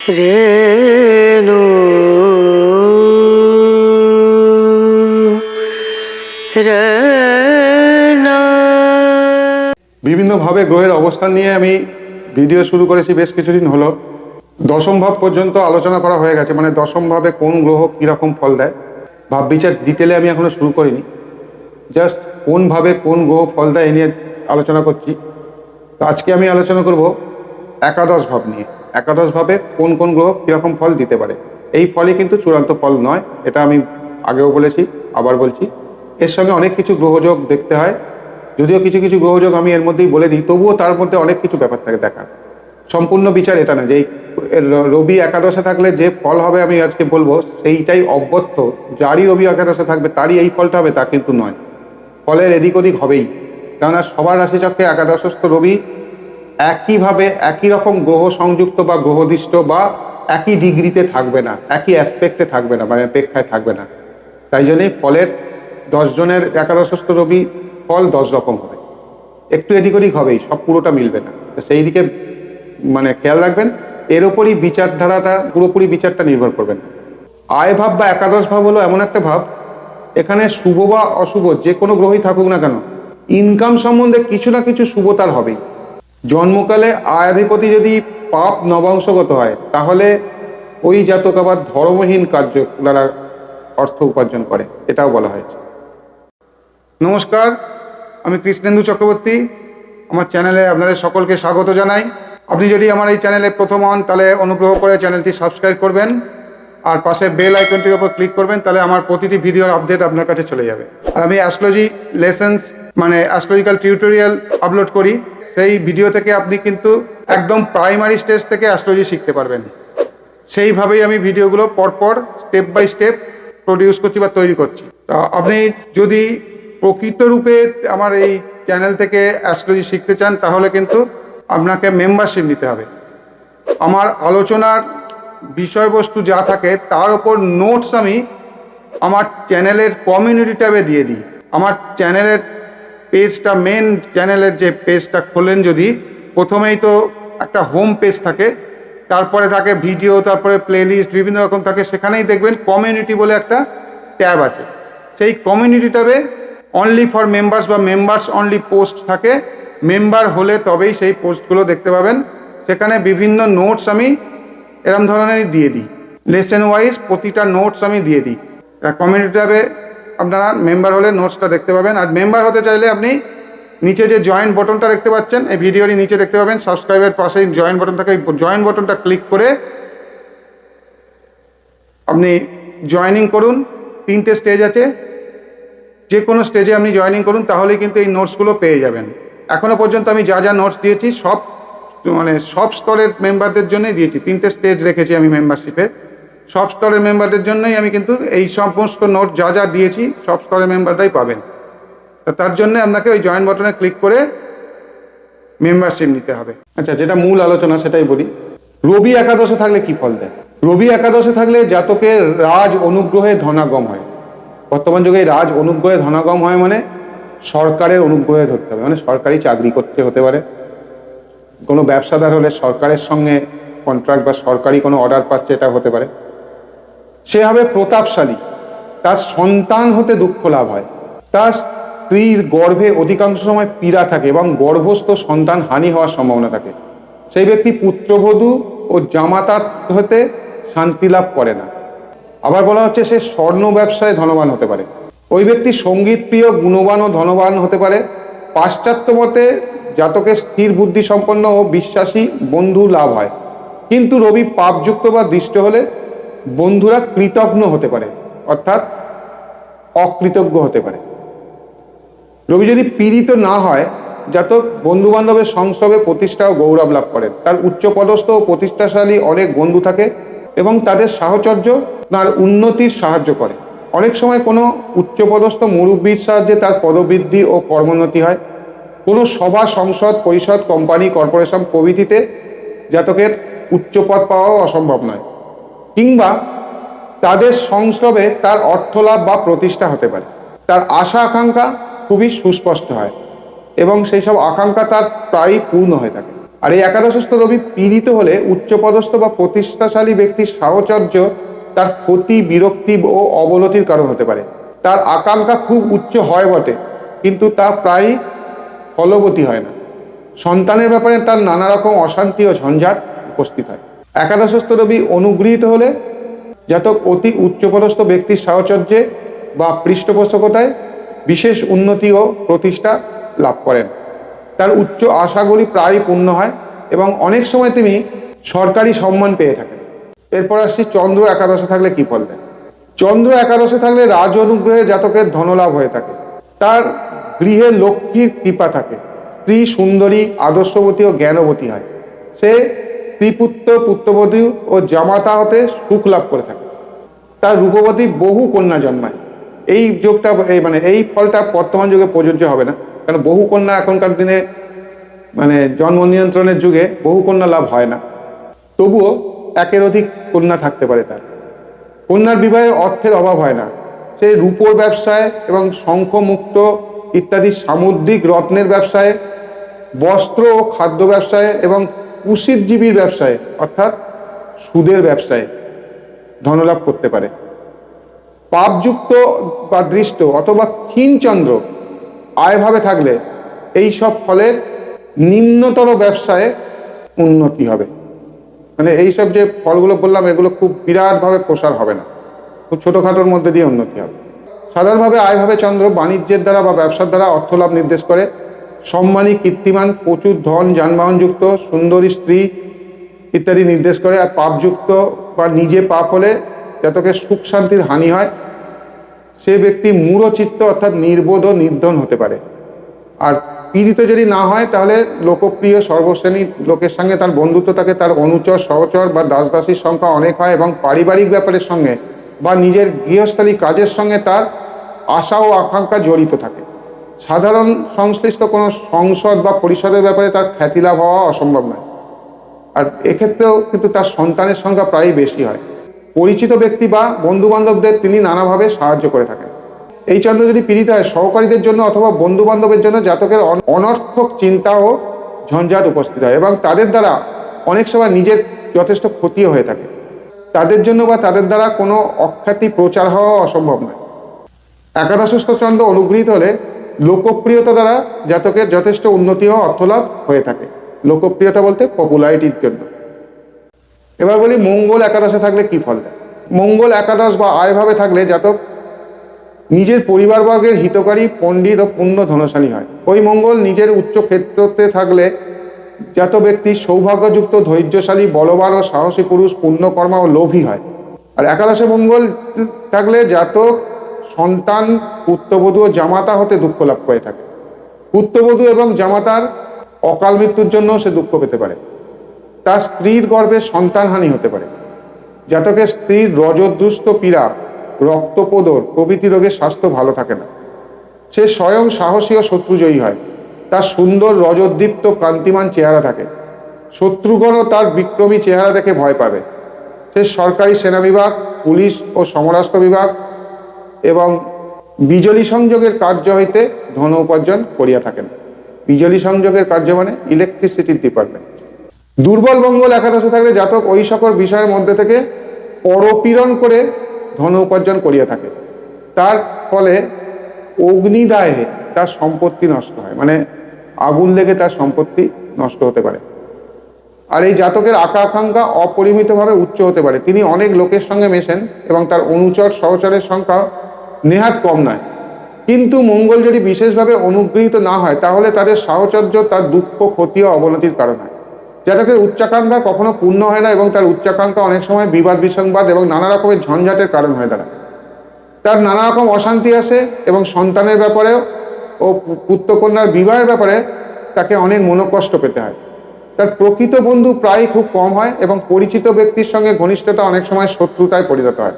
রেণু বিভিন্নভাবে গ্রহের অবস্থান নিয়ে আমি ভিডিও শুরু করেছি, বেশ কিছুদিন হলো। দশম ভাব পর্যন্ত আলোচনা করা হয়ে গেছে মানে দশম ভাবে কোন গ্রহ কীরকম ফল দেয়, ভাব বিচার ডিটেলে আমি এখনও শুরু করিনি। জাস্ট কোন ভাবে কোন গ্রহ ফল দেয় এ নিয়ে আলোচনা করছি। আজকে আমি আলোচনা করব একাদশ ভাব নিয়ে। একাদশ ভাবে কোন কোন গ্রহ কীরকম ফল দিতে পারে। এই ফলই কিন্তু চূড়ান্ত ফল নয়, এটা আমি আগেও বলেছি, আবার বলছি। এর সঙ্গে অনেক কিছু গ্রহযোগ দেখতে হয়। যদিও কিছু কিছু গ্রহযোগ আমি এর মধ্যেই বলে দিই, তবুও তার মধ্যে অনেক কিছু ব্যাপার থাকে দেখার। সম্পূর্ণ বিচার এটা না যে রবি একাদশে থাকলে যে ফল হবে আমি আজকে বলব, সেইটাই অব্যর্থ যারই রবি একাদশে থাকবে, তারই এই ফলটা হবে, তা কিন্তু নয়। ফলের এদিক ওদিক হবেই। কেননা সবার রাশিচক্রে একাদশস্থ রবি একইভাবে একই রকম গ্রহ সংযুক্ত বা গ্রহদিষ্ট বা একই ডিগ্রিতে থাকবে না, একই অ্যাসপেক্টে থাকবে না মানে অপেক্ষায় থাকবে না। তাই জন্যই ফলের দশজনের একাদশস্থ রবি ফল দশ রকম হবে। একটু এদিক ওদিক হবেই, সব পুরোটা মিলবে না। সেই দিকে মানে খেয়াল রাখবেন, এর ওপরই বিচারধারাটা, পুরোপুরি বিচারটা নির্ভর করবেন আয় ভাব বা একাদশ ভাব হলো এমন একটা ভাব, এখানে শুভ বা অশুভ যে কোনো গ্রহই থাকুক না কেন ইনকাম সম্বন্ধে কিছু না কিছু শুভ তার হবেই। জন্মকালে আয়াধিপতি যদি পাপ নবাংশগত হয়, তাহলে ওই জাতক আবার ধর্মহীন কার্য দ্বারা অর্থ উপার্জন করে, এটাও বলা হয়েছে। নমস্কার, আমি কৃষ্ণেন্দু চক্রবর্তী। আমার চ্যানেলে আপনাদের সকলকে স্বাগত জানাই। আপনি যদি আমার এই চ্যানেলে প্রথম হন, তাহলে অনুগ্রহ করে চ্যানেলটি সাবস্ক্রাইব করবেন। আর পাশে বেল আইকনটির উপর ক্লিক করবেন, তাহলে আমার প্রতিটি ভিডিওর আপডেট আপনার কাছে চলে যাবে। আর আমি অ্যাস্ট্রোলজি লেসেন্স মানে অ্যাস্ট্রোলজিক্যাল টিউটোরিয়াল আপলোড করি। সেই ভিডিও থেকে আপনি কিন্তু একদম প্রাইমারি স্টেজ থেকে অ্যাস্ট্রোলজি শিখতে পারবেন। সেইভাবেই আমি ভিডিওগুলো পরপর স্টেপ বাই স্টেপ প্রডিউস করছি বা তৈরি করছি। তা আপনি যদি প্রকৃত রূপে আমার এই চ্যানেল থেকে অ্যাস্ট্রোলজি শিখতে চান, তাহলে কিন্তু আপনাকে মেম্বারশিপ নিতে হবে। আমার আলোচনার বিষয়বস্তু যা থাকে, তার ওপর নোটস আমি আমার চ্যানেলের কমিউনিটি ট্যাবে দিয়ে দিই। আমার চ্যানেলের পেজটা মেন চ্যানেলের যে পেজটা খোলেন যদি, প্রথমেই তো একটা হোম পেজ থাকে, তারপরে থাকে ভিডিও তারপরে প্লেলিস্ট বিভিন্ন রকম থাকে, সেখানেই দেখবেন কমিউনিটি বলে একটা ট্যাব আছে। সেই কমিউনিটি ট্যাবে অনলি ফর মেম্বার্স বা মেম্বার্স অনলি পোস্ট থাকে। মেম্বার হলে তবেই সেই পোস্টগুলো দেখতে পাবেন। সেখানে বিভিন্ন নোটস আমি এরম ধরনেরই দিয়ে দিই। লেসেন ওয়াইজ প্রতিটা নোটস আমি দিয়ে দিই। কমিউনিটি ট্যাবে আপনারা মেম্বার হলে নোটসটা দেখতে পাবেন। আর মেম্বার হতে চাইলে আপনি নিচে যে জয়েন বটনটা দেখতে পাচ্ছেন, এই ভিডিওরই নিচে দেখতে পাবেন। সাবস্ক্রাইবের পাশেই জয়েন বটন থাকে জয়েন বটনটা ক্লিক করে আপনি জয়েনিং করুন। তিনটে স্টেজ আছে। যে কোনো স্টেজে আপনি জয়েনিং করুন, তাহলেই কিন্তু এই নোটসগুলো পেয়ে যাবেন। এখনও পর্যন্ত আমি যা যা নোটস দিয়েছি, সব মানে সব স্তরের মেম্বারদের জন্যই দিয়েছি। তিনটে স্টেজ রেখেছি আমি মেম্বারশিপে সব স্তরের মেম্বারদের জন্যই আমি কিন্তু এই সমস্ত নোট যা যা দিয়েছি, সব স্তরের মেম্বারটাই পাবেন। তা তার জন্য আপনাকে ওই জয়েন বাটনে ক্লিক করে মেম্বারশিপ নিতে হবে। আচ্ছা যেটা মূল আলোচনা সেটাই বলি। রবি একাদশে থাকলে কি ফল দেয়? রবি একাদশে থাকলে জাতকের রাজ অনুগ্রহে ধনাগম হয়। বর্তমান যুগে রাজ অনুগ্রহে ধনাগম হয় মানে সরকারের অনুগ্রহে ধরতে হবে মানে সরকারি চাকরি করতে হতে পারে। কোনো ব্যবসাদার হলে সরকারের সঙ্গে কন্ট্রাক্ট বা সরকারি কোনো অর্ডার পাচ্ছে এটা হতে পারে। সে হবে প্রতাপশালী। তার সন্তান হতে দুঃখ লাভ হয়। তার স্ত্রীর গর্ভে অধিকাংশ সময় পীড়া থাকে এবং গর্ভস্থ সন্তান হানি হওয়ার সম্ভাবনা থাকে। সেই ব্যক্তি পুত্রবধূ ও জামাতা হতে শান্তি লাভ করে না। আবার বলা হচ্ছে সে স্বর্ণ ব্যবসায় ধনবান হতে পারে। ওই ব্যক্তি সংগীত প্রিয় গুণবান ও ধনবান হতে পারে। পাশ্চাত্য মতে জাতকের স্থির বুদ্ধি সম্পন্ন ও বিশ্বাসী বন্ধু লাভ হয়। কিন্তু রবি পাপযুক্ত বা দৃষ্ট হলে বন্ধুরা কৃতজ্ঞ হতে পারে, অর্থাৎ অকৃতজ্ঞ হতে পারে। রবি যদি পীড়িত না হয়, জাতক বন্ধু বান্ধবের সংসর্গে প্রতিষ্ঠা ও গৌরব লাভ করেন। তার উচ্চপদস্থ ও প্রতিষ্ঠাশালী অনেক বন্ধু থাকে এবং তাদের সাহচর্য তার উন্নতির সাহায্য করে। অনেক সময় কোনো উচ্চপদস্থ মুরব্বীর সাহায্যে তার পদবৃদ্ধি ও কর্মোন্নতি হয়। কোনো সভা, সংসদ, পরিষদ, কোম্পানি, কর্পোরেশন প্রভৃতিতে জাতকের উচ্চপদ পাওয়াও অসম্ভব নয়। কিংবা তাদের সংস্রবে তার অর্থলাভ বা প্রতিষ্ঠা হতে পারে। তার আশা আকাঙ্ক্ষা খুবই সুস্পষ্ট হয় এবং সেই সব আকাঙ্ক্ষা তার প্রায়ই পূর্ণ হয়ে থাকে। আর এই একাদশস্থ রবি পীড়িত হলে উচ্চপদস্থ বা প্রতিষ্ঠাশালী ব্যক্তির সাহচর্য তার ক্ষতি, বিরক্তি ও অবনতির কারণ হতে পারে। তার আকাঙ্ক্ষা খুব উচ্চ হয় বটে, কিন্তু তা প্রায় ফলবতী হয় না। সন্তানের ব্যাপারে তার নানা রকম অশান্তি ও ঝঞ্ঝাট উপস্থিত হয়। একাদশস্থ রবি অনুগৃহীত হলে জাতক অতি উচ্চপদস্থ ব্যক্তির সাহচর্যে বা পৃষ্ঠপোষকতায় বিশেষ উন্নতি ও প্রতিষ্ঠা লাভ করেন। তার উচ্চ আশাগুলি প্রায় পূর্ণ হয় এবং অনেক সময় তিনি সরকারি সম্মান পেয়ে থাকেন। এরপর আসছি চন্দ্র একাদশে থাকলে কি ফল দেয় চন্দ্র একাদশে থাকলে রাজ অনুগ্রহে জাতকের ধনলাভ হয়ে থাকে। তার গৃহে লক্ষ্মীর কৃপা থাকে। স্ত্রী সুন্দরী, আদর্শবতী ও জ্ঞানবতী হয়। সে স্ত্রীপুত্র পুত্রবধূ ও জামাতা হতে সুখ লাভ করে থাকে। তার রূপবতী বহু কন্যা জন্মায়। এই যোগটা, এই মানে এই ফলটা বর্তমান যুগে প্রযোজ্য হবে না। কারণ বহু কন্যা এখনকার দিনে মানে জন্ম নিয়ন্ত্রণের যুগে বহু কন্যা লাভ হয় না। তবুও একের অধিক কন্যা থাকতে পারে তার। কন্যার বিবাহে অর্থের অভাব হয় না। সে রূপোর ব্যবসায় এবং শঙ্খমুক্ত ইত্যাদি সামুদ্রিক রত্নের ব্যবসায়, বস্ত্র ও খাদ্য ব্যবসায় এবং কুশিতজীবীর ব্যবসায়, অর্থাৎ সুদের ব্যবসায় ধনলাভ করতে পারে। পাপযুক্ত বা দৃষ্ট অথবা ক্ষীণচন্দ্র আয়ভাবে থাকলে এই সব ফলের নিম্নতর ব্যবসায় উন্নতি হবে। মানে এইসব যে ফলগুলো বললাম, এগুলো খুব বিরাটভাবে প্রসার হবে না। খুব ছোটোখাটোর মধ্যে দিয়ে উন্নতি হবে। সাধারণভাবে আয়ভাবে চন্দ্র বাণিজ্যের দ্বারা বা ব্যবসার দ্বারা অর্থলাভ নির্দেশ করে। সম্মানী কীর্তিমান, প্রচুর ধন যানবাহনযুক্ত, সুন্দরী স্ত্রী ইত্যাদি নির্দেশ করে আর পাপযুক্ত বা নিজে পাপ হলে জাতকের সুখ শান্তির হানি হয়, সে ব্যক্তি মূঢ়চিত্ত অর্থাৎ নির্বোধ ও নির্ধন হতে পারে। আর পীড়িত যদি না হয়, তাহলে লোকপ্রিয় সর্বশ্রেণীর লোকের সঙ্গে তার বন্ধুত্ব থাকে তার অনুচর, সহচর বা দাসদাসীর সংখ্যা অনেক হয় এবং পারিবারিক ব্যাপারের সঙ্গে বা নিজের গৃহস্থালী কাজের সঙ্গে তার আশা ও আকাঙ্ক্ষা জড়িত থাকে। সাধারণ সংশ্লিষ্ট কোনো সংসদ বা পরিষদের ব্যাপারে তার খ্যাতি লাভ হওয়া অসম্ভব নয়। আর এক্ষেত্রেও কিন্তু তার সন্তানের সংখ্যা প্রায়ই বেশি হয়। পরিচিত ব্যক্তি বা বন্ধু বান্ধবদের তিনি নানাভাবে সাহায্য করে থাকেন। এই চন্দ্র যদি পীড়িত হয়, সহকারীদের জন্য অথবা বন্ধু বান্ধবের জন্য জাতকের অনর্থক চিন্তা ও ঝঞ্ঝাট উপস্থিত হয় এবং তাদের দ্বারা অনেক সময় নিজের যথেষ্ট ক্ষতিও হয়ে থাকে। তাদের জন্য বা তাদের দ্বারা কোনো অখ্যাতি প্রচার হওয়া অসম্ভব নয়। একাদশস্থ চন্দ্র অনুগৃহীত হলে লোকপ্রিয়তা দ্বারা জাতকের যথেষ্ট উন্নতি ও অর্থলাভ হয়ে থাকে। লোকপ্রিয়তা বলতে পপুলারিটির জন্য। এবার বলি মঙ্গল একাদশে থাকলে কি ফল দেয়? মঙ্গল একাদশ বা আয়ভাবে থাকলে জাতক নিজের পরিবারবর্গের হিতকারী পণ্ডিত ও পুণ্য ধনশালী হয়। ওই মঙ্গল নিজের উচ্চ ক্ষেত্রতে থাকলে জাত ব্যক্তি সৌভাগ্যযুক্ত, ধৈর্যশালী, বলবান ও সাহসী পুরুষ, পুণ্যকর্মা ও লোভী হয়। আর একাদশে মঙ্গল থাকলে জাতক সন্তান পুত্রবধূ ও জামাতা হতে দুঃখ লাভ করে থাকে। পুত্রবধূ এবং জামাতার অকাল মৃত্যুর জন্য সে দুঃখ পেতে পারে। তার স্ত্রীর গর্ভে সন্তানহানি হতে পারে। জাতকের স্ত্রীর রজদুষ্ট পীড়া, রক্তপোদর প্রভৃতি রোগের স্বাস্থ্য ভালো থাকে না। সে স্বয়ং সাহসী ও শত্রুজয়ী হয়। তার সুন্দর রজদীপ্ত কান্তিমান চেহারা থাকে। শত্রুগণও তার বিক্রমী চেহারা দেখে ভয় পাবে। সে সরকারি সেনা বিভাগ, পুলিশ ও সমরাস্ত্র বিভাগ এবং বিজলি সংযোগের কার্য হইতে ধন উপার্জন করিয়া থাকেন। বিজলি সংযোগের কার্য মানে ইলেকট্রিসিটির ডিপার্টমেন্ট দুর্বল মঙ্গল একাদশে থাকলে জাতক ওই সকল বিষয়ের মধ্যে থেকে পরপীড়ন করে ধন উপার্জন করিয়া থাকে। তার ফলে অগ্নিদায়ে তার সম্পত্তি নষ্ট হয় মানে আগুন লেগে তার সম্পত্তি নষ্ট হতে পারে। আর এই জাতকের আকা আকাঙ্ক্ষা অপরিমিতভাবে উচ্চ হতে পারে। তিনি অনেক লোকের সঙ্গে মেশেন এবং তার অনুচর সহচরের সংখ্যা নেহাত কম নয়। কিন্তু মঙ্গল যদি বিশেষভাবে অনুগৃহীত না হয়, তাহলে তাদের সাহচর্য, তার দুঃখ ক্ষতি ও অবনতির কারণ হয়। জাতকের উচ্চাকাঙ্ক্ষা কখনো পূর্ণ হয় না এবং তার উচ্চাকাঙ্ক্ষা অনেক সময় বিবাদ, বিসংবাদ এবং নানা রকমের ঝঞ্ঝাটের কারণ হয়ে দাঁড়ায় তার নানা রকম অশান্তি আসে এবং সন্তানের ব্যাপারেও ও পুত্রকন্যার বিবাহের ব্যাপারে তাকে অনেক মনোকষ্ট পেতে হয়। তার প্রকৃত বন্ধু প্রায়ই খুব কম হয় এবং পরিচিত ব্যক্তির সঙ্গে ঘনিষ্ঠতা অনেক সময় শত্রুতায় পরিণত হয়।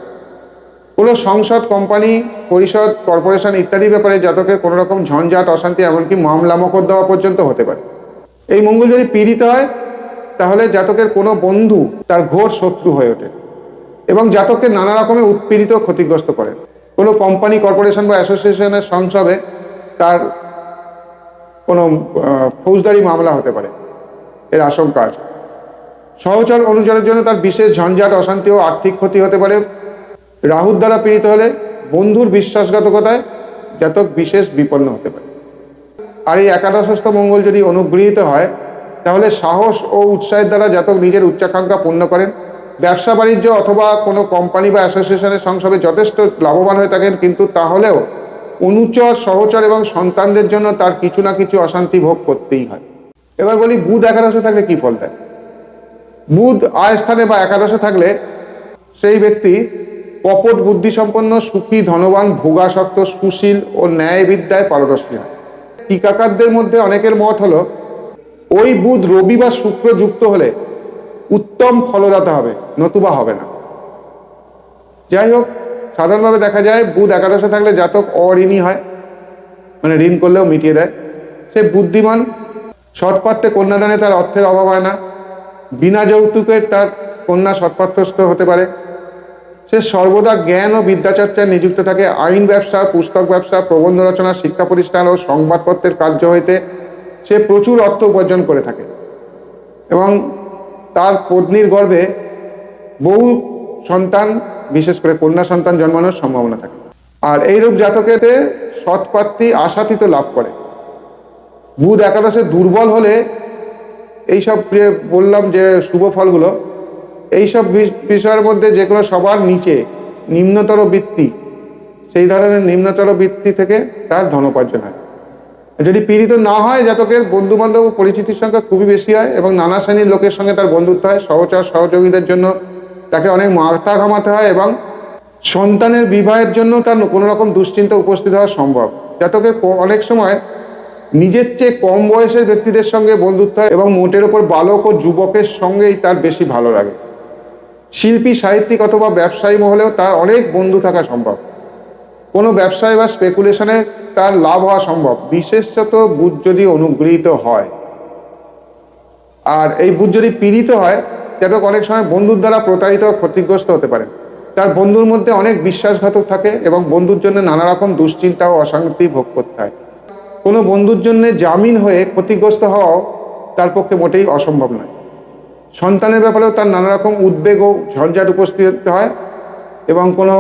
কোনো সংসদ, কোম্পানি, পরিষদ, কর্পোরেশন ইত্যাদি ব্যাপারে জাতকের কোনো রকম ঝঞ্ঝাট, অশান্তি, এমনকি মামলা মকদ্দমা পর্যন্ত হতে পারে। এই মঙ্গল যদি পীড়িত হয়, তাহলে জাতকের কোনো বন্ধু তার ঘোর শত্রু হয়ে ওঠে এবং জাতককে নানা রকমের উৎপীড়িত ক্ষতিগ্রস্ত করে। কোনো কোম্পানি, কর্পোরেশন বা অ্যাসোসিয়েশনের সংসদে তার কোনো ফৌজদারি মামলা হতে পারে। এর আশঙ্কা আছে। সহচর অনুচরের জন্য তার বিশেষ ঝঞ্ঝাট, অশান্তি ও আর্থিক ক্ষতি হতে পারে। রাহুর দ্বারা পীড়িত হলে বন্ধুর বিশ্বাসঘাতকতায় জাতক বিশেষ বিপন্ন হতে পারে। আর এই একাদশস্থ মঙ্গল যদি অনুগৃহীত হয়, তাহলে সাহস ও উৎসাহের দ্বারা জাতক নিজের উচ্চাকাঙ্ক্ষা পূর্ণ করেন। ব্যবসা বাণিজ্য অথবা কোনো কোম্পানি বা অ্যাসোসিয়েশনের সংসবে যথেষ্ট লাভবান হয়ে থাকেন, কিন্তু তাহলেও অনুচর, সহচর এবং সন্তানদের জন্য তার কিছু না কিছু অশান্তি ভোগ করতেই হয়। এবার বলি, বুধ একাদশে থাকলে কি ফল দেয়? বুধ আয় স্থানে বা একাদশে থাকলে সেই ব্যক্তি কপট বুদ্ধিসম্পন্ন সুখী ধনবান ভোগাসক্ত সুশীল ও ন্যায়বিদ্যায় পারদর্শী হয়। টিকাকারদের মধ্যে অনেকের মত হলো, ওই বুধ রবি বা শুক্র যুক্ত হলে উত্তম ফলদাতা হবে, নতুবা হবে না। যাই হোক, সাধারণভাবে দেখা যায় বুধ একাদশে থাকলে জাতক অঋণী হয় মানে ঋণ করলেও মিটিয়ে দেয়। সে বুদ্ধিমান সৎপাত্রে কন্যাদানে তার অর্থের অভাব হয় না, বিনা যৌতুকের তার কন্যা সৎপাত্রস্থ হতে পারে। সে সর্বদা জ্ঞান ও বিদ্যাচর্চায় নিযুক্ত থাকে। আইন ব্যবসা, পুস্তক ব্যবসা, প্রবন্ধ রচনা, শিক্ষা প্রতিষ্ঠান ও সংবাদপত্রের কার্য হইতে সে প্রচুর অর্থ উপার্জন করে থাকে। এবং তার পত্নীর গর্ভে বহু সন্তান, বিশেষ করে কন্যা সন্তান জন্মানোর সম্ভাবনা থাকে। আর এইরূপ জাতকেতে সৎপাত্রী আশাতীত লাভ করে। বুধ একাদশে দুর্বল হলে এইসব যে বললাম যে শুভ ফলগুলো এইসব বিষ- বিষয়ের মধ্যে যেগুলো সবার নিচে, নিম্নতর বৃত্তি, সেই ধরনের নিম্নতর বৃত্তি থেকে তার ধনোপার্জন হয়। যদি পীড়িত না হয়, জাতকের বন্ধু বান্ধব পরিচিতির সংখ্যা খুবই বেশি হয় এবং নানা শ্রেণির লোকের সঙ্গে তার বন্ধুত্ব হয়। সহচার সহযোগীদের জন্য তাকে অনেক মাথা ঘামাতে হয় এবং সন্তানের বিবাহের জন্য তার কোনো রকম দুশ্চিন্তা উপস্থিত হওয়া সম্ভব। জাতকের অনেক সময় নিজের চেয়ে কম বয়সের ব্যক্তিদের সঙ্গে বন্ধুত্ব হয় এবং মোটের ওপর বালক ও যুবকের সঙ্গেই তার বেশি ভালো লাগে। শিল্পী, সাহিত্যিক অথবা ব্যবসায়ী মহলেও তার অনেক বন্ধু থাকা সম্ভব। কোনো ব্যবসায় বা স্পেকুলেশনে তার লাভ হওয়া সম্ভব, বিশেষত বুধ যদি অনুগৃহীত হয়। আর এই বুধ যদি পীড়িত হয় যাতে অনেক সময় বন্ধুর দ্বারা প্রতারিত ক্ষতিগ্রস্ত হতে পারে। তার বন্ধুর মধ্যে অনেক বিশ্বাসঘাতক থাকে এবং বন্ধুর জন্য নানা রকম দুশ্চিন্তা ও অশান্তি ভোগ করতে হয়। কোনো বন্ধুর জন্য জামিন হয়ে ক্ষতিগ্রস্ত হওয়াও তার পক্ষে মোটেই অসম্ভব নয়। সন্তানের ব্যাপারেও তার নানা রকম উদ্বেগ ও ঝঞ্ঝাট উপস্থিত হয় এবং কোনো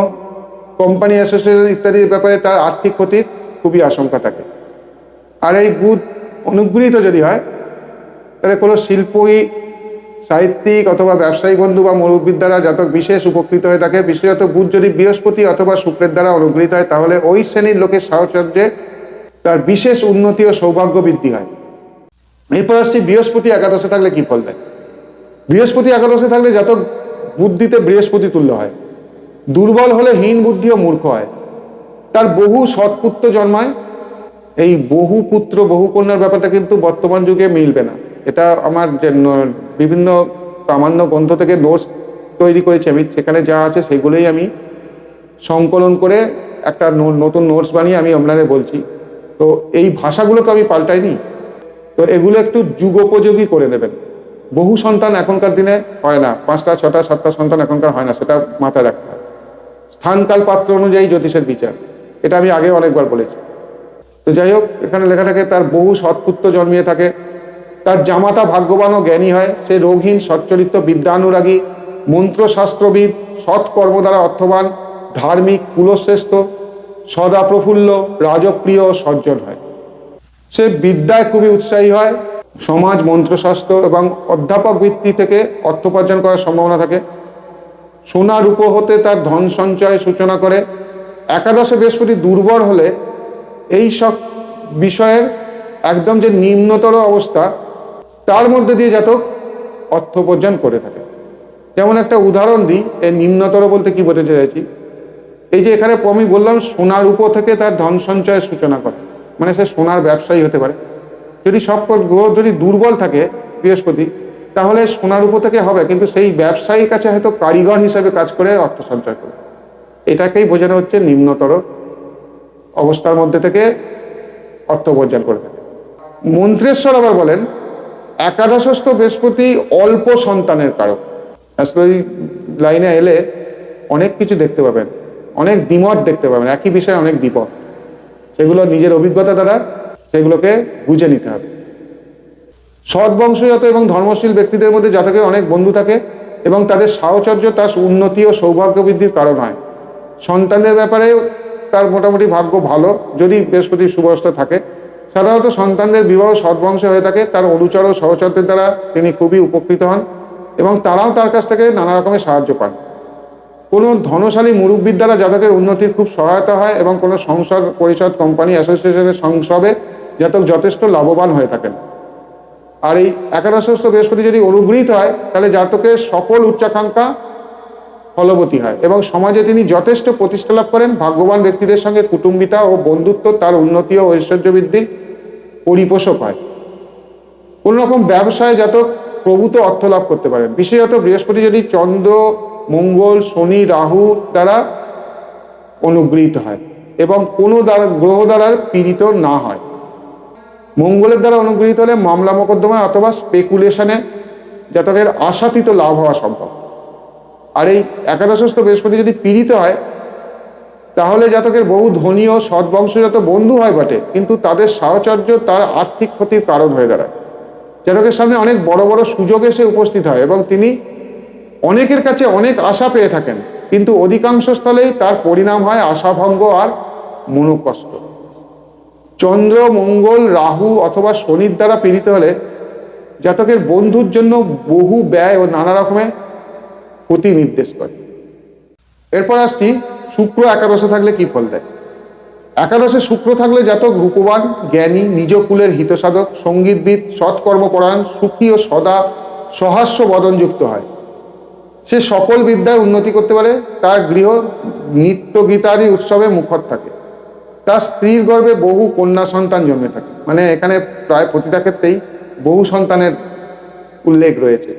কোম্পানি অ্যাসোসিয়েশন ইত্যাদির ব্যাপারে তার আর্থিক ক্ষতির খুবই আশঙ্কা থাকে। আর এই বুধ অনুগৃহীত যদি হয়, তাহলে কোনো শিল্পী, সাহিত্যিক অথবা ব্যবসায়ী বন্ধু বা মুরব্বীর দ্বারা জাতক বিশেষ উপকৃত হয়ে থাকে। বিশেষত বুধ যদি বৃহস্পতি অথবা শুক্রের দ্বারা অনুগৃহীত হয়, তাহলে ওই শ্রেণির লোকের সাহচর্যে তার বিশেষ উন্নতি ও সৌভাগ্য বৃদ্ধি হয়। এরপর আসছি বৃহস্পতি একাদশে থাকলে কি ফল দেয়? বৃহস্পতি একাদশে থাকলে যত বুদ্ধিতে বৃহস্পতি তুল্য হয়। দুর্বল হলে হীন বুদ্ধি ও মূর্খ হয়। তার বহু সৎপুত্র জন্মায়। এই বহু পুত্র, বহু কন্যার ব্যাপারটা কিন্তু বর্তমান যুগে মিলবে না। এটা আমার যে বিভিন্ন প্রামাণ্য গ্রন্থ থেকে নোটস তৈরি করেছি আমি। সেখানে যা আছে সেগুলোই আমি সংকলন করে একটা নতুন নোটস বানিয়ে আমি আপনাদের বলছি। তো এই ভাষাগুলো তো আমি পাল্টাইনি। তো এগুলো একটু যুগোপযোগী করে দেবেন। বহু সন্তান এখনকার দিনে হয় না, পাঁচটা, ছটা, সাতটা সন্তান এখনকার হয় না, সেটা মাথায় রাখতে হয় স্থানকাল পাত্র অনুযায়ী জ্যোতিষের বিচার, এটা আমি আগে অনেকবার বলেছি। তো যাই হোক, এখানে লেখা থাকে, তার বহু সৎপুত্র জন্মিয়ে থাকে, তার জামাতা ভাগ্যবান ও জ্ঞানী হয়, সে রোগহীন সচ্চরিত্র বিদ্যানুরাগী, মন্ত্রশাস্ত্রবিদ, সৎ কর্ম দ্বারা অর্থবান, ধার্মিক, কুলশ্রেষ্ঠ সদা প্রফুল্ল রাজপ্রিয় সজ্জন হয়। সে বিদ্যায় খুবই উৎসাহী হয় সমাজ মন্ত্রশাস্ত্র এবং অধ্যাপক বৃত্তি থেকে অর্থ উপার্জন করার সম্ভাবনা থাকে। সোনা রূপ হতে তার ধন সঞ্চয় সূচনা করে। একাদশে বৃহস্পতি দুর্বল হলে এই সব বিষয়ের একদম যে নিম্নতর অবস্থা, তার মধ্যে দিয়ে জাতক অর্থ উপার্জন করে থাকে। যেমন একটা উদাহরণ দিই এই নিম্নতর বলতে কি বোঝাতে চাইছি? এই যে এখানে আমি বললাম, সোনার উপ থেকে তার ধন সঞ্চয়ের সূচনা করে। মানে সে সোনার ব্যবসায়ী হতে পারে। যদি সব গ্রহ যদি দুর্বল থাকে বৃহস্পতি, তাহলে সোনার উপ থেকে হবে, কিন্তু সেই ব্যবসায়ীর কাছে হয়তো কারিগর হিসেবে কাজ করে অর্থ সঞ্চয় করবে। এটাকেই বোঝানো হচ্ছে নিম্নতর অবস্থার মধ্যে থেকে অর্থ উপার্জন করে থাকে। মন্ত্রেশ্বর আবার বলেন, একাদশস্থ বৃহস্পতি অল্প সন্তানের কারক। আসলে ওই লাইনে এলে অনেক কিছু দেখতে পাবেন, অনেক দ্বিমত দেখতে পাবেন, একই বিষয়ে অনেক দ্বিপদ সেগুলো নিজের অভিজ্ঞতা দ্বারা সেগুলোকে বুঝে নিতে হবে। সৎ বংশজাত এবং ধর্মশীল ব্যক্তিদের মধ্যে জাতকের অনেক বন্ধু থাকে এবং তাদের সাহচর্য তার উন্নতি ও সৌভাগ্য বৃদ্ধির কারণ হয়। সন্তানদের ব্যাপারে তার মোটামুটি ভাগ্য ভালো, যদি বৃহস্পতি সুবস্থা থাকে। সাধারণত সন্তানদের বিবাহ সদ্বংশে হয়ে থাকে, তার অনুচর ও সহচরদের দ্বারা তিনি খুবই উপকৃত হন এবং তারাও তার কাছ থেকে নানা রকমের সাহায্য পান। কোনো ধনশালী মুরব্বীর দ্বারা জাতকের উন্নতির খুব সহায়তা হয় এবং কোনো সংসদ পরিষদ কোম্পানি অ্যাসোসিয়েশনের সংসবে জাতক যথেষ্ট লাভবান হয়ে থাকেন। আর এই একাদশস্থ বৃহস্পতি যদি অনুগৃহীত হয়, তাহলে জাতকের সকল উচ্চাকাঙ্ক্ষা ফলবতী হয় এবং সমাজে তিনি যথেষ্ট প্রতিষ্ঠা লাভ করেন। ভাগ্যবান ব্যক্তিদের সঙ্গে কুটুম্বিতা ও বন্ধুত্ব, তার উন্নতি ও ঐশ্বর্য বৃদ্ধি পরিপোষক হয়। কোন রকম ব্যবসায় জাতক প্রভূত অর্থ লাভ করতে পারেন। বিশেষত বৃহস্পতি যদি চন্দ্র, মঙ্গল, শনি, রাহু দ্বারা অনুগৃহীত হয় এবং কোনো দ্বারা, গ্রহ দ্বারা পীড়িত না হয়। মঙ্গলের দ্বারা অনুগৃহীত হলে মামলা মোকদ্দমা অথবা স্পেকুলেশনে জাতকের আশাতীত লাভ হওয়া সম্ভব। আর এই একাদশস্থ বৃহস্পতি যদি পীড়িত হয়, তাহলে জাতকের বহু ধনী ও সৎবংশজাত বন্ধু হয় বটে, কিন্তু তাদের সাহচর্য, তার আর্থিক ক্ষতির কারণ হয়ে দাঁড়ায়। জাতকের সামনে অনেক বড় বড় সুযোগ এসে উপস্থিত হয় এবং তিনি অনেকের কাছে অনেক আশা পেয়ে থাকেন, কিন্তু অধিকাংশ স্থলেই তার পরিণাম হয় আশাভঙ্গ আর মনোকষ্ট। চন্দ্র, মঙ্গল, রাহু অথবা শনির দ্বারা পীড়িত হলে জাতকের বন্ধুর জন্য বহু ব্যয় ও নানা রকমের ক্ষতি নির্দেশ করে। এরপর আসছি, শুক্র একাদশে থাকলে কি ফল দেয়? একাদশে শুক্র থাকলে জাতক রূপবান, জ্ঞানী, নিজ কুলের হিতসাধক, সঙ্গীতবিদ, সৎকর্মপরায়ণ, সুখী ও সদা সহাস্য বদনযুক্ত হয়। সে সকল বিদ্যায় উন্নতি করতে পারে, তার গৃহ নিত্য গীতাদি উৎসবে মুখর থাকে। তার স্ত্রীর গর্ভে বহু কন্যা সন্তান জন্মে থাকে। মানে এখানে প্রায় প্রতিটা ক্ষেত্রেই বহু সন্তানের উল্লেখ রয়েছে।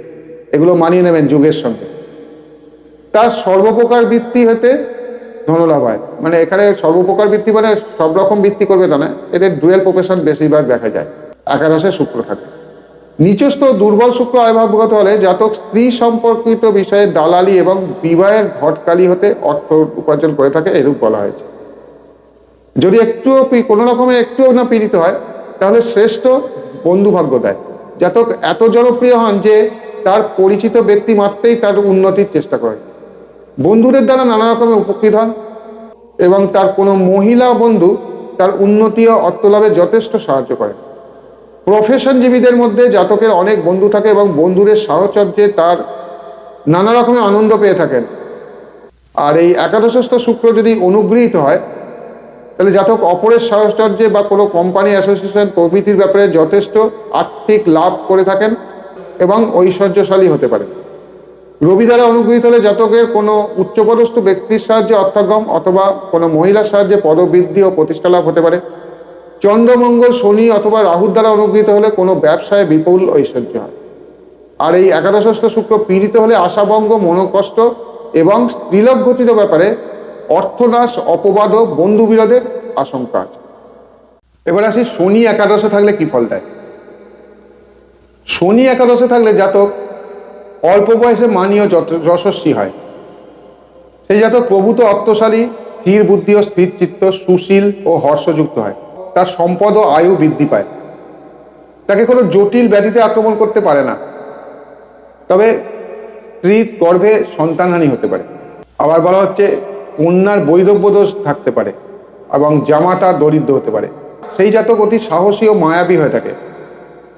এগুলো মানিয়ে নেবেন যুগের সঙ্গে। তার সর্বপ্রকার বৃত্তি হতে ধনলাভ হয় মানে এখানে সর্বপ্রকার বৃত্তি মানে সব রকম বৃত্তি করবে তা না এদের ডুয়েল প্রফেশন বেশিরভাগ দেখা যায়। একাদশে শুক্র থাকে। নিচস্থ দুর্বল শুক্র আয়ভাবগত হলে জাতক স্ত্রী সম্পর্কিত বিষয়ে দালালি এবং বিবাহের ঘটকালি হতে অর্থ উপার্জন করে থাকে, এরূপ বলা হয়েছে। যদি একটুও কোনো রকমে একটুও না পীড়িত হয়, তাহলে শ্রেষ্ঠ বন্ধু ভাগ্য দেয়। জাতক এত জনপ্রিয় হন যে তার পরিচিত ব্যক্তি মাত্রেই তার উন্নতির চেষ্টা করে বন্ধুদের দ্বারা নানা রকমের উপকৃত হন এবং তার কোনো মহিলা বন্ধু তার উন্নতি ও অর্থলাভে যথেষ্ট সাহায্য করে। প্রফেশনজীবীদের মধ্যে জাতকের অনেক বন্ধু থাকে এবং বন্ধুদের সাহচর্যে তার নানা রকমের আনন্দ পেয়ে থাকেন। আর এই একাদশস্থ শুক্র যদি অনুগৃহীত হয় তাহলে জাতক অপরের সাহচর্যে বা কোনো কোম্পানি অ্যাসোসিয়েশন প্রভৃতির ব্যাপারে যথেষ্ট আর্থিক লাভ করে থাকেন এবং ঐশ্বর্যশালী হতে পারে রবি দ্বারা অনুগৃহীত হলে জাতকের কোনো উচ্চপদস্থ ব্যক্তির সাহায্যে অর্থাগম অথবা কোনো মহিলার সাহায্যে পদবৃদ্ধি ও প্রতিষ্ঠা লাভ হতে পারে। চন্দ্রমঙ্গল শনি অথবা রাহুর দ্বারা অনুগৃহীত হলে কোনো ব্যবসায় বিপুল ঐশ্বর্য হয়। আর এই একাদশস্থ শুক্র পীড়িত হলে আশাভঙ্গ মনোকষ্ট এবং স্ত্রীলোক গতির ব্যাপারে অর্থনাশ অপবাদ ও বন্ধু বিরোধের আশঙ্কা আছে। এবার আসি শনি একাদশে থাকলে কি ফল দেয়? শনি একাদশে থাকলে জাতক অল্প বয়সে মানীয় যশস্বী হয়। সেই জাতক প্রভূত অর্থশালী, স্থির বুদ্ধি ও স্থির চিত্ত, সুশীল ও হর্ষযুক্ত হয়। তার সম্পদ ও আয়ু বৃদ্ধি পায়। তাকে কোনো জটিল ব্যাধিতে আক্রমণ করতে পারে না। তবে স্ত্রীর গর্ভে সন্তানহানি হতে পারে। আবার বলা হচ্ছে কন্যার বৈধব্য দোষ থাকতে পারে এবং জামাতা দরিদ্র হতে পারে। সেই জাতক অতি সাহসী ও মায়াবী হয়ে থাকে।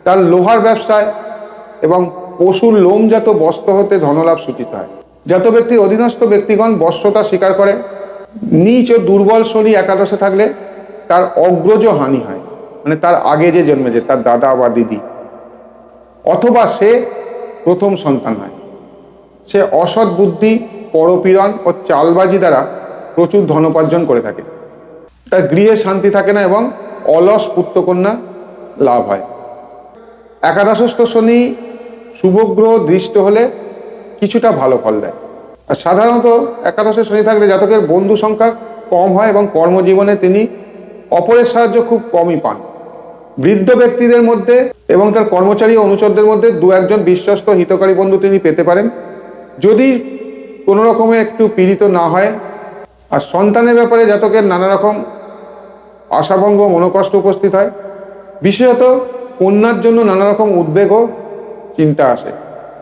তার লোহার ব্যবসায় এবং পশুর লোমজাত বস্ত্র হতে ধনলাভ সূচিত হয়। যত ব্যক্তির অধীনস্থ ব্যক্তিগণ বস্ত্রতা স্বীকার করে। নিচ ও দুর্বল শনি একাদশে থাকলে তার অগ্রজ হানি হয়। মানে তার আগে যে জন্মেছে, তার দাদা বা দিদি। অথবা সে প্রথম সন্তান হয়। সে অসৎ বুদ্ধি পরপীড়ন ও চালবাজি দ্বারা প্রচুর ধনোপার্জন করে থাকে। তার গৃহে শান্তি থাকে না এবং অলস পুত্রকন্যা লাভ হয়। একাদশস্থ শনি শুভগ্রহ দৃষ্ট হলে কিছুটা ভালো ফল দেয়। আর সাধারণত একাদশে শনি থাকলে জাতকের বন্ধু সংখ্যা কম হয় এবং কর্মজীবনে তিনি অপরের সাহায্য খুব কমই পান। বৃদ্ধ ব্যক্তিদের মধ্যে এবং তার কর্মচারী অনুচরদের মধ্যে দু একজন বিশ্বস্ত হিতকারী বন্ধু তিনি পেতে পারেন। যদি কোনো রকমে একটু পীড়িত না হয়। আর সন্তানের ব্যাপারে জাতকের নানা রকম আশাভঙ্গ, মনোকষ্ট উপস্থিত হয়। বিশেষত কন্যার জন্য নানা রকম উদ্বেগ ও চিন্তা আসে।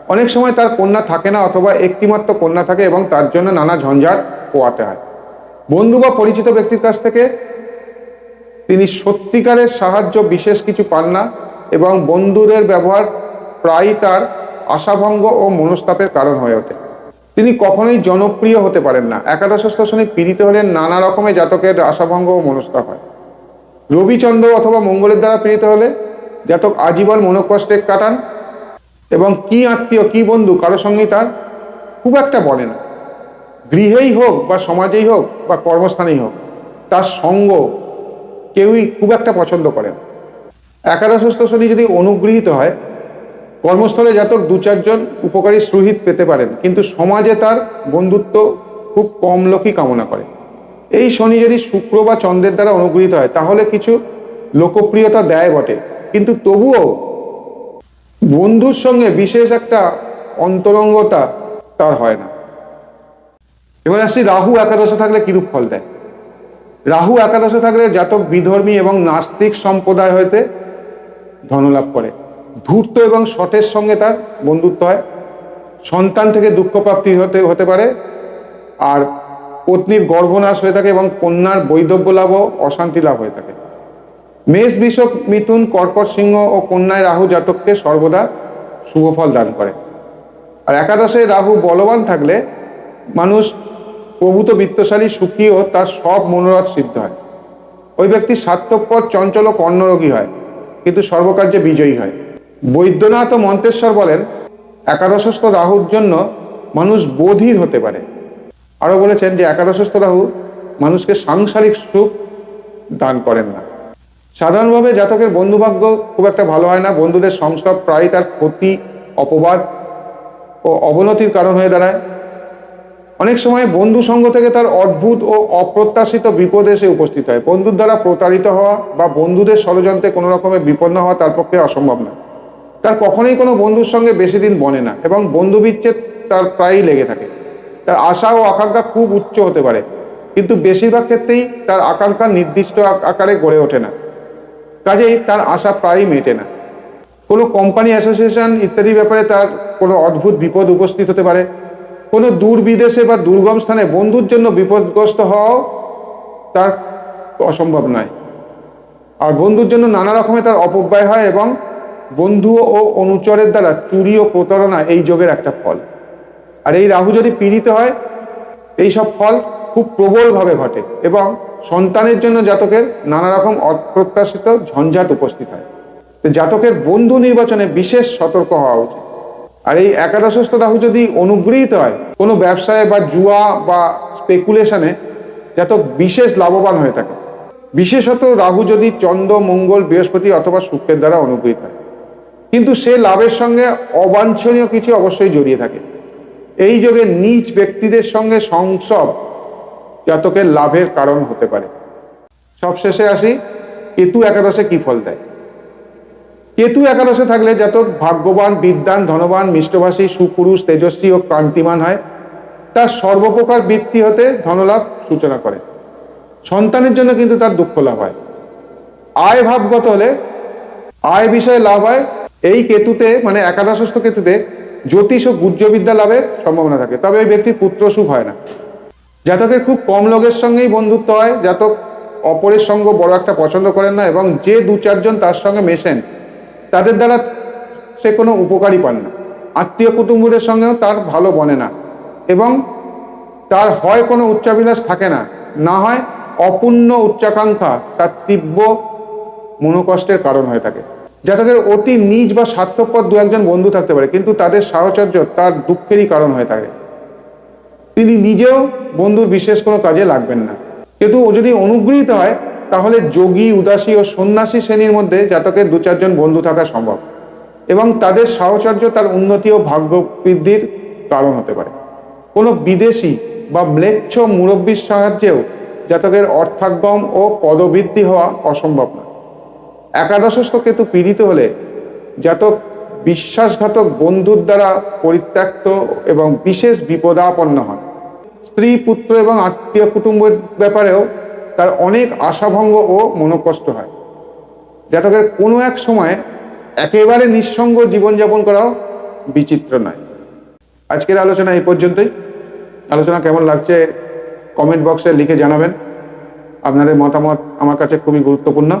অনেক সময় তার কন্যা থাকে না অথবা একটিমাত্র কন্যা থাকে এবং তার জন্য নানা ঝঞ্ঝাট পোয়াতে হয়। বন্ধু বা পরিচিত ব্যক্তির কাছ থেকে তিনি সত্যিকারের সাহায্য বিশেষ কিছু পান না এবং বন্ধুদের ব্যবহার প্রায়ই তার আশাভঙ্গ ও মনস্তাপের কারণ হয়ে ওঠে। তিনি কখনোই জনপ্রিয় হতে পারেন না। একাদশ শোষণে পীড়িত হলে নানা রকমের জাতকের আশাভঙ্গ ও মনস্তাপ হয়। রবিচন্দ্র অথবা মঙ্গলের দ্বারা পীড়িত হলে জাতক আজীবন মনোকষ্টে কাটান এবং কি আত্মীয়, কি বন্ধু কারও সঙ্গেই তার খুব একটা বলে না। গৃহেই হোক বা সমাজেই হোক বা কর্মস্থানেই হোক, তার সঙ্গ কেউই খুব একটা পছন্দ করে না। একাদশস্থ শনি যদি অনুগৃহীত হয় কর্মস্থলে জাতক দু চারজন উপকারী সুহিত পেতে পারেন, কিন্তু সমাজে তার বন্ধুত্ব খুব কম লোকই কামনা করে। এই শনি যদি শুক্র বা চন্দ্রের দ্বারা অনুগৃহীত হয়, তাহলে কিছু লোকপ্রিয়তা দেয় বটে। কিন্তু তবুও বন্ধুর সঙ্গে বিশেষ একটা অন্তরঙ্গতা তার হয় না। এবার আসছি রাহু একাদশে থাকলে কিরূপ ফল দেয়? রাহু একাদশে থাকলে জাতক বিধর্মী এবং নাস্তিক সম্প্রদায় হইতে ধনলাভ করে। ধূর্ত এবং শটের সঙ্গে তার বন্ধুত্ব হয়। সন্তান থেকে দুঃখপ্রাপ্তি হতে হতে পারে। আর পত্নীর গর্ভনাশ হয়ে থাকে এবং কন্যার বৈধব্য লাভ ও অশান্তি লাভ হয়ে থাকে। মেষ, বিষক, মিথুন, কর্কট সিংহ ও কন্যায় রাহু জাতককে সর্বদা শুভ ফল দান করে। আর একাদশে রাহু বলবান থাকলে মানুষ প্রভূত বিত্তশালী, সুখী ও তার সব মনোরথ সিদ্ধ হয়। ওই ব্যক্তি স্বার্থপর চঞ্চল ও কর্ণরোগী হয়, কিন্তু সর্বকার্যে বিজয়ী হয়। বৈদ্যনাথ মন্তেশ্বর বলেন, একাদশস্থ রাহুর জন্য মানুষ বোধির হতে পারে। আরও বলেছেন যে, একাদশস্থ রাহু মানুষকে সাংসারিক সুখ দান করেন না। সাধারণভাবে জাতকের বন্ধুভাগ্য খুব একটা ভালো হয় না। বন্ধুদের সংস্রব প্রায় তার ক্ষতি, অপবাদ ও অবনতির কারণ হয়ে দাঁড়ায়। অনেক সময় বন্ধু সঙ্গ থেকে তার অদ্ভুত ও অপ্রত্যাশিত বিপদ এসে উপস্থিত হয়। বন্ধুর দ্বারা প্রতারিত হওয়া বা বন্ধুদের ষড়যন্ত্রে কোনো রকমের বিপন্ন হওয়া তার পক্ষে অসম্ভব না। তার কখনোই কোনো বন্ধুর সঙ্গে বেশি দিন বনে না, এবং বন্ধু বিচ্ছেদ তার প্রায়ই লেগে থাকে। তার আশা ও আকাঙ্ক্ষা খুব উচ্চ হতে পারে, কিন্তু বেশিরভাগ ক্ষেত্রেই তার আকাঙ্ক্ষা নির্দিষ্ট আকারে গড়ে ওঠে না। কাজেই তার আশা প্রায়ই মেটে না। কোনো কোম্পানি অ্যাসোসিয়েশন ইত্যাদি ব্যাপারে তার কোনো অদ্ভুত বিপদ উপস্থিত হতে পারে। কোনো দূর বিদেশে বা দুর্গম স্থানে বন্ধুর জন্য বিপদগ্রস্ত হওয়াও তার অসম্ভব নয়। আর বন্ধুর জন্য নানা রকমের তার অপব্যয় হয় এবং বন্ধু ও অনুচরের দ্বারা চুরি ও প্রতারণা এই যোগের একটা ফল। আর এই রাহু যদি পীড়িত হয়, এই সব ফল খুব প্রবলভাবে ঘটে এবং সন্তানের জন্য জাতকের নানা রকম অপ্রত্যাশিত ঝঞ্ঝাট উপস্থিত হয়। তো জাতকের বন্ধু নির্বাচনে বিশেষ সতর্ক হওয়া উচিত। আর এই একাদশস্থ রাহু যদি অনুগৃহীত হয়, কোনো ব্যবসায় বা জুয়া বা স্পেকুলেশনে জাতক বিশেষ লাভবান হয়ে থাকে। বিশেষত রাহু যদি চন্দ্র, মঙ্গল, বৃহস্পতি অথবা শুক্রের দ্বারা অনুগৃহীত হয়। কিন্তু সে লাভের সঙ্গে অবাঞ্ছনীয় কিছু অবশ্যই জড়িয়ে থাকে। এই যোগে নিজ ব্যক্তিদের সঙ্গে সংসব জাতকের লাভের কারণ হতে পারে। সবশেষে আসি, কেতু একাদশে কি ফল দেয়? কেতু একাদশে থাকলে জাতক ভাগ্যবান বিদ্যান ধনবান, মিষ্টভাষী, সুপুরুষ, তেজস্বী ও কান্তিমান হয়। তার সর্বপ্রকার বৃত্তি হতে ধনলাভ সূচনা করে। সন্তানের জন্য কিন্তু তার দুঃখ লাভ হয়। আয় ভাবগত হলে আয় বিষয়ে লাভ হয় এই কেতুতে মানে একাদশস্থ কেতুতে জ্যোতিষ ও গুজ্জবিদ্যা লাভের সম্ভাবনা থাকে। তবে ওই ব্যক্তির পুত্র সুখ হয় না। জাতকের খুব কম লোকের সঙ্গেই বন্ধুত্ব হয়। জাতক অপরের সঙ্গ বড় একটা পছন্দ করেন না এবং যে দু চারজন তার সঙ্গে মেশেন, তাদের দ্বারা সে কোনো উপকারই পান না। আত্মীয় কুটুম্বদের সঙ্গেও তার ভালো বনে না এবং তার হয় কোনো উচ্চাভিলাষ থাকে না। না হয় অপূর্ণ উচ্চাকাঙ্ক্ষা, তার তীব্র মনোকষ্টের কারণ হয়ে থাকে। জাতকের অতি নিজ বা স্বার্থপর দু একজন বন্ধু থাকতে পারে, কিন্তু তাদের সাহচর্য তার দুঃখেরই কারণ হয়ে থাকে। তিনি নিজেও বন্ধুর বিশেষ কোনো কাজে লাগবেন না। কিন্তু ও যদি অনুগৃহীত হয়, তাহলে যোগী, উদাসী ও সন্ন্যাসী শ্রেণির মধ্যে জাতকের দু চারজন বন্ধু থাকা সম্ভব এবং তাদের সাহচর্য, তার উন্নতি ও ভাগ্য বৃদ্ধির কারণ হতে পারে। কোনো বিদেশি বা ম্লেচ্ছ মুরব্বীর সাহায্যেও জাতকের অর্থাগম ও পদবৃদ্ধি হওয়া অসম্ভব না। একাদশস্থ কেতু পীড়িত হলে জাতক বিশ্বাসঘাতক বন্ধুর দ্বারা পরিত্যক্ত এবং বিশেষ বিপদাপন্ন হন। স্ত্রী, পুত্র এবং আত্মীয় কুটুম্বের ব্যাপারেও তার অনেক আশাভঙ্গ ও মনোকষ্ট হয়। জাতকের কোনো এক সময় একেবারে নিঃসঙ্গ জীবনযাপন করাও বিচিত্র নয়। আজকের আলোচনা এই পর্যন্তই। আলোচনা কেমন লাগছে কমেন্ট বক্সে লিখে জানাবেন। আপনাদের মতামত আমার কাছে খুবই গুরুত্বপূর্ণ।